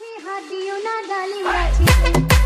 हड्डियों ना डाली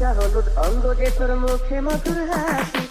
বাচ্চা হলুদ অঙ্গ যে তোর মুখে মধুর হাসি।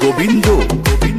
Govindo, Govindo.